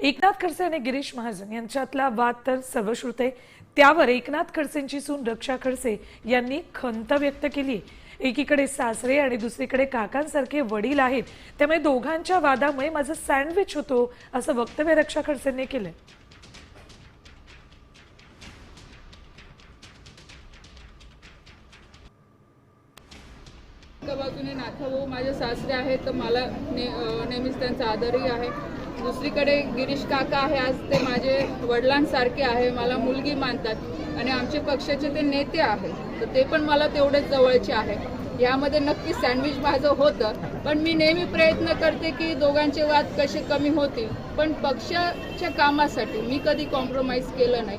एकनाथ खडसे आणि गिरीश महाजन यांच्यातला वाद तर सर्वश्रुते त्यावर एकनाथ खडसेंची सून रक्षा खडसे यांनी खंत व्यक्त केली एकीकडे सासरे आणि दुसरीकडे काकांसारखे वडील आहेत. त्यामुळे दोघांच्या वादामुळे माझं सँडविच होतो असं वक्तव्य रक्षा खडसेंनी केलंय. बाजूने नाथा भाऊ माझे सासरे आहेत तर मला नेहमीच त्यांचा आदरही आहे. दुसरीकडे गिरीश काका आहे आज ते माझे वडिलांसारखे आहे मला मुलगी मानतात आणि आमचे पक्षाचे ते नेते आहेत तर ते पण मला तेवढेच जवळचे आहे. यामध्ये नक्की सँडविच माझं होतं पण मी नेहमी प्रयत्न करते की दोघांचे वाद कसे कमी होतील पण पक्षाच्या कामासाठी मी कधी कॉम्प्रोमाइज केलं नाही.